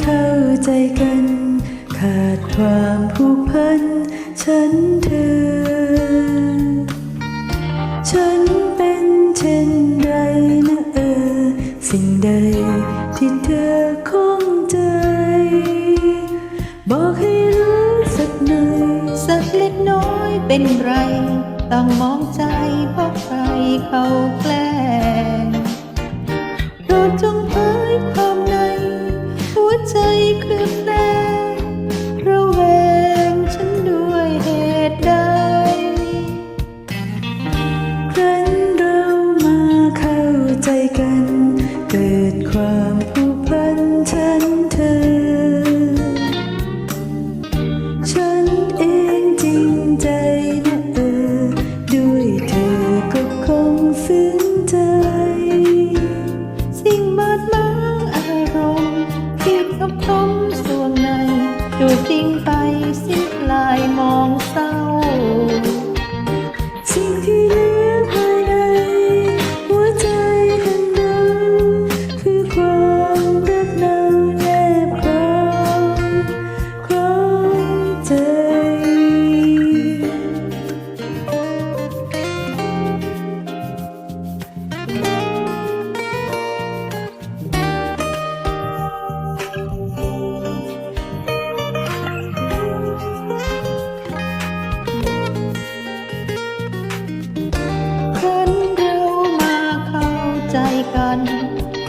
เข้าใจกัน ขาดความผูกพัน ฉันเธอ ฉันเป็นเช่นไรนะเออ สิ่งใดที่เธอคงใจ บอกให้รู้สักหน่อยสักเล็กน้อยเป็นไร ต้องมองใจเพราะใครเขาแกล้ง เกิ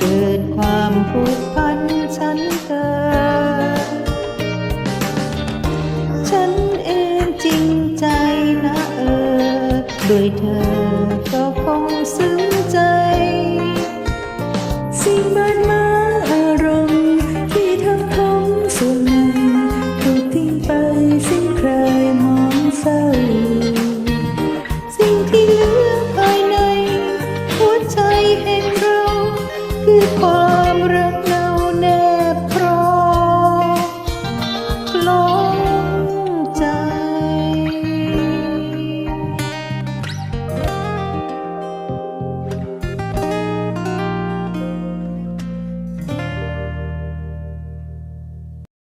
เกิดความผูกพันฉันเกิดฉันเองจริงใจนะเออด้วยเธอก็คงซึ้งใจ สิ่งใด 一博